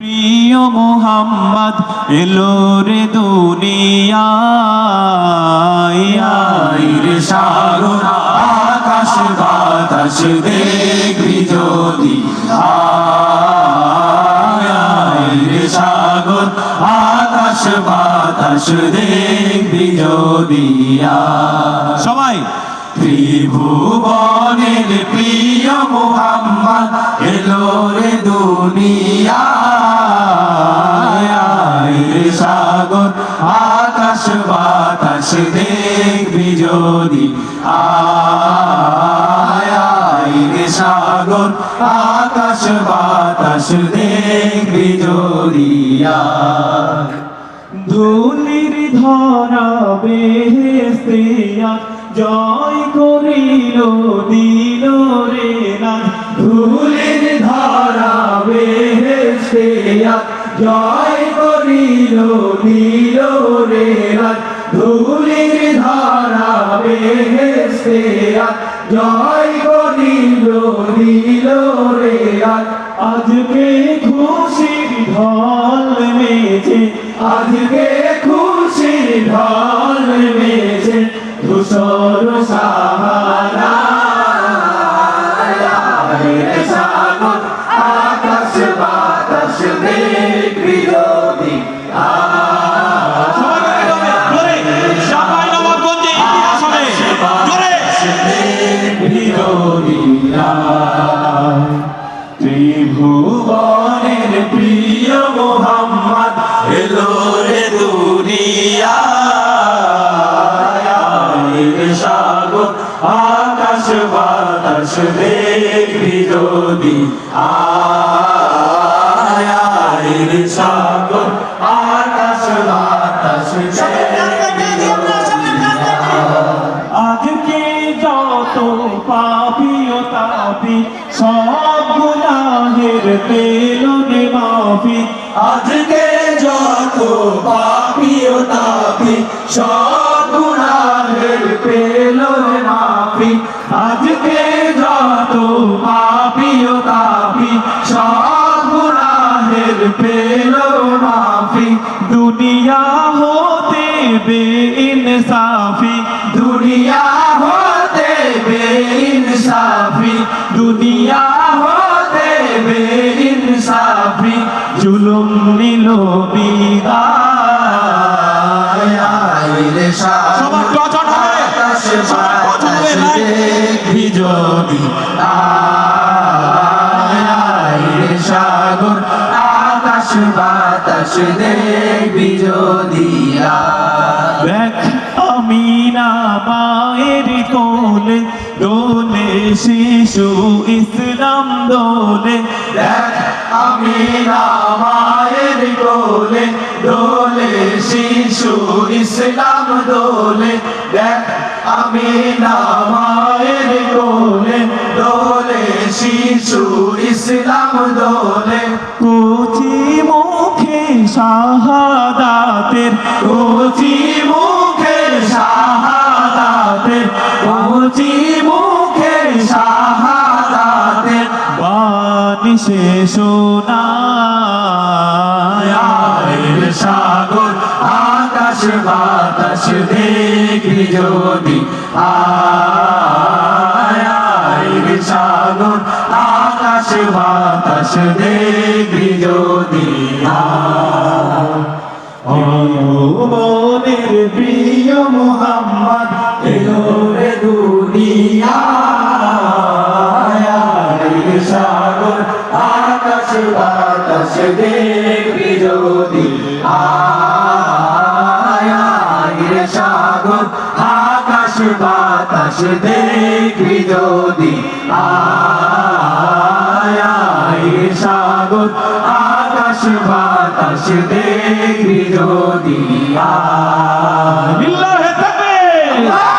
প্রিয় মোহাম্মদ এলো রে দুনিয়ায়। রে সাগর আকাশ বাতাস দেখবি যদি। রে সাগর আকাশ বাতাস দেখবি যদি। সবাই। ত্রিভুবনের প্রিয় মোহাম্মদ এলো রে দুনিয়ায়। বাতাস দেখবি যদি আয় সাগর, আকাশ বাতাস দেখবি আয় ধুলির ধরা বেহেস্তিয়া জয় করিল, দিল রে না ধুলির ধরা বেহেস্তিয়া জয় করিল, দিল রে না ধুলির ধরা বেহেস্তিয়া জয় করিল, দিল রে না আজকে খুশির ঢল মেছে আজকে খুশির ঢল মেছে ধূসর সাহারা। সাগর, আকাশ বাতাস দেখবি যদি ত্রিভুবনের প্রিয় মোহাম্মদ, এলো রে দুনিয়ায় সাগর, আকাশ বাতাস দেখবি যদি। আয় সাগর, আকাশ বাতাস আজকে যত পাপিও তাপি, সব গুনাহের তেলনে মাফি, আজকে যত পাপিও তাপি, সব তেলনে মাফি। আজকে যত পাপিও তাপি, সব পেল মাফি। দুনিয়া হতে বে ইনসাফি দুনিয়া হতে বে ইনসাফি দুনিয়া আয় রে সাগর আকাশ বাতাস দেখবি দেখ আমি না মায়ের কোলে দোলে শিশু ইসলাম দোলে। দেখ আমি মায়ের কোলে দোলে শিশু ইসলাম দোলে। দেখ আমি মায়ের কোলে দোলে শিশু ইসলাম কুচি মুখে শাহাদাতের, কুচি মুখে শাহাদাতের, কুচি মুখে সে শোনায় সাগর আকাশ বাতাস দেখবি যদি। আয় রে সাগর আকাশ বাতাস দেখবি যদি। মনের প্রিয় মোহাম্মদ এলো বাতাস দেখবি যদি আয় রে সাগর আকাশ বাতাস দেখবি যদি আয় রে সাগর আকাশ বাতাস দেখবি যদি তাকবীর